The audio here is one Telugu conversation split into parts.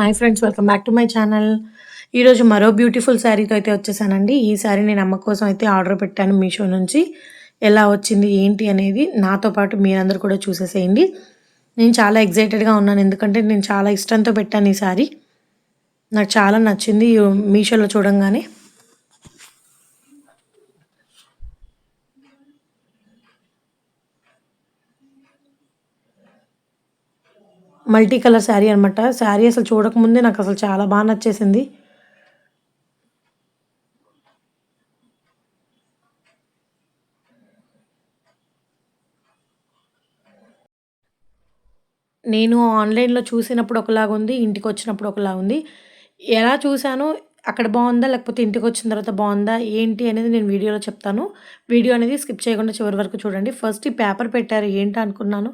Hi friends welcome back to my channel. ఈరోజు మరో బ్యూటిఫుల్ శారీతో అయితే వచ్చేసానండి. ఈ శారీ నేను అమ్మ కోసం అయితే ఆర్డర్ పెట్టాను మీషో నుంచి. ఎలా వచ్చింది ఏంటి అనేది నాతో పాటు మీరందరూ కూడా చూసేసేయండి. నేను చాలా ఎగ్జైటెడ్గా ఉన్నాను ఎందుకంటే నేను చాలా ఇష్టంతో పెట్టాను ఈ శారీ. నాకు చాలా నచ్చింది మీషోలో చూడంగానే. మల్టీ కలర్ శారీ అనమాట శారీ అసలు చూడకముందే నాకు అసలు చాలా బాగా నచ్చేసింది. నేను ఆన్లైన్లో చూసినప్పుడు ఒకలాగా ఉంది ఇంటికి వచ్చినప్పుడు ఒకలా ఉంది. ఎలా చూశాను అక్కడ బాగుందా లేకపోతే ఇంటికి వచ్చిన తర్వాత బాగుందా ఏంటి అనేది నేను వీడియోలో చెప్తాను. వీడియో అనేది స్కిప్ చేయకుండా చివరి వరకు చూడండి. ఫస్ట్ ఈ పేపర్ పెట్టారు ఏంటి అనుకున్నాను.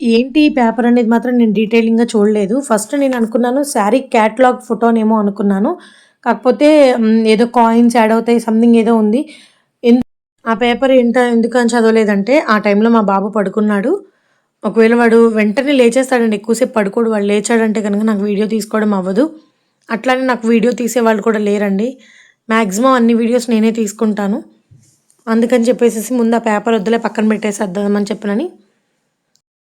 ఏంటి పేపర్ అనేది మాత్రం నేను డీటెయిలింగ్గా చూడలేదు. ఫస్ట్ నేను అనుకున్నాను శారీ క్యాట్లాగ్ ఫోటోనేమో అనుకున్నాను. కాకపోతే ఏదో కాయిన్స్ యాడ్ అవుతాయి సంథింగ్ ఏదో ఉంది. ఆ పేపర్ ఎంత ఎందుకని చదవలేదంటే ఆ టైంలో మా బాబు పడుకున్నాడు. ఒకవేళ వాడు వెంటనే లేచేస్తాడండి ఎక్కువసేపు పడుకోడు. వాడు లేచాడంటే కనుక నాకు వీడియో తీసుకోవడం అవ్వదు. అట్లానే నాకు వీడియో తీసే వాళ్ళు కూడా లేరండి. మ్యాక్సిమం అన్ని వీడియోస్ నేనే తీసుకుంటాను. అందుకని చెప్పేసి ముందు ఆ పేపర్ వద్దులే పక్కన పెట్టేసేద్దామని చెప్పినని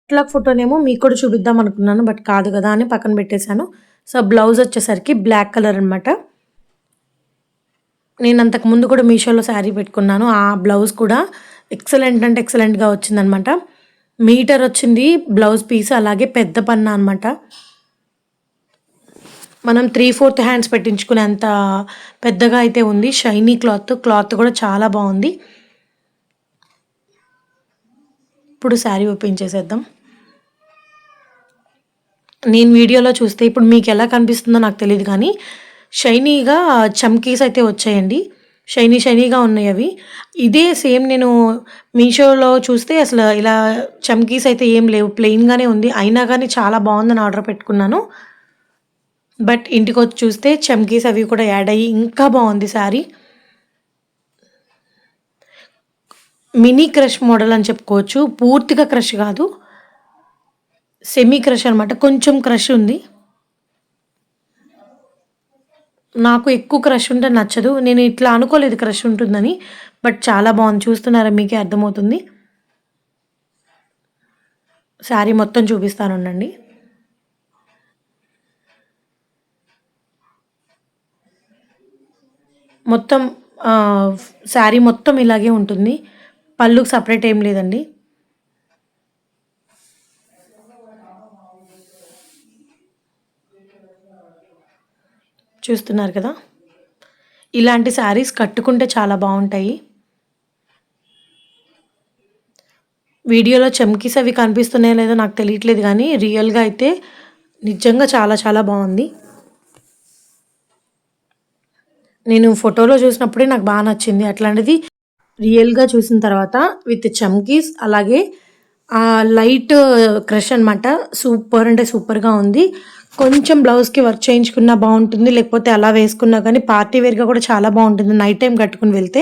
క్లాక్ ఫోటోనేమో మీకు కూడా చూపిద్దాం అనుకున్నాను బట్ కాదు కదా అని పక్కన పెట్టేశాను. సో బ్లౌజ్ వచ్చేసరికి బ్లాక్ కలర్ అనమాట నేను అంతకు ముందు కూడా మీషోలో శారీ పెట్టుకున్నాను. ఆ బ్లౌజ్ కూడా ఎక్సలెంట్ అంటే ఎక్సలెంట్గా వచ్చిందనమాట మీటర్ వచ్చింది బ్లౌజ్ పీస్ అలాగే పెద్ద పన్న అనమాట మనం త్రీ ఫోర్త్ హ్యాండ్స్ పెట్టించుకునేంత పెద్దగా అయితే ఉంది. షైనీ క్లాత్ క్లాత్ కూడా చాలా బాగుంది. ఇప్పుడు శారీ ఓపెన్ చేసేద్దాం. నేను వీడియోలో చూస్తే ఇప్పుడు మీకు ఎలా కనిపిస్తుందో నాకు తెలియదు కానీ షైనీగా చమ్కీస్ అయితే వచ్చాయండి. షైనీ షైనీగా ఉన్నాయి అవి. ఇదే సేమ్ నేను మీషోలో చూస్తే అసలు ఇలా చమ్కీస్ అయితే ఏం లేవు. ప్లెయిన్గానే ఉంది. అయినా కానీ చాలా బాగుందని ఆర్డర్ పెట్టుకున్నాను. బట్ ఇంటికి వచ్చి చూస్తే చమ్కీస్ అవి కూడా యాడ్ అయ్యి ఇంకా బాగుంది శారీ. మినీ క్రష్ మోడల్ అని చెప్పుకోవచ్చు. పూర్తిగా క్రష్ కాదు. సెమీ క్రష్ అనమాట కొంచెం క్రష్ ఉంది. నాకు ఎక్కువ క్రష్ ఉంటే నచ్చదు. నేను ఇట్లా అనుకోలేదు క్రష్ ఉంటుందని. బట్ చాలా బాగుంది. చూస్తున్నారా మీకే అర్థమవుతుంది. శారీ మొత్తం చూపిస్తాను ఉండండి. మొత్తం శారీ మొత్తం ఇలాగే ఉంటుంది. పళ్ళుకి సపరేట్ ఏం లేదండి. చూస్తున్నారు కదా. ఇలాంటి శారీస్ కట్టుకుంటే చాలా బాగుంటాయి. వీడియోలో చమ్కీస్ అవి కనిపిస్తున్నాయో లేదో నాకు తెలియట్లేదు కానీ రియల్గా అయితే నిజంగా చాలా చాలా బాగుంది. నేను ఫోటోలో చూసినప్పుడే నాకు బాగా నచ్చింది. అట్లాంటిది రియల్గా చూసిన తర్వాత విత్ చమ్కీస్ అలాగే లైట్ క్రష్ అనమాట సూపర్ అంటే సూపర్గా ఉంది. కొంచెం బ్లౌజ్కి వర్క్ చేయించుకున్నా బాగుంటుంది. లేకపోతే అలా వేసుకున్నా కానీ పార్టీ వేర్గా కూడా చాలా బాగుంటుంది. నైట్ టైం కట్టుకుని వెళ్తే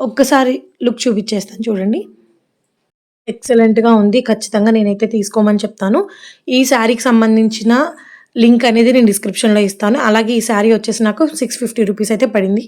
ఒక్కసారి లుక్ చూపించేస్తాను చూడండి. ఎక్సలెంట్గా ఉంది. ఖచ్చితంగా నేనైతే తీసుకోమని చెప్తాను. ఈ శారీకి సంబంధించిన లింక్ అనేది నేను డిస్క్రిప్షన్లో ఇస్తాను. అలాగే ఈ శారీ వచ్చేసి నాకు సిక్స్ ఫిఫ్టీ రూపీస్ అయితే పడింది.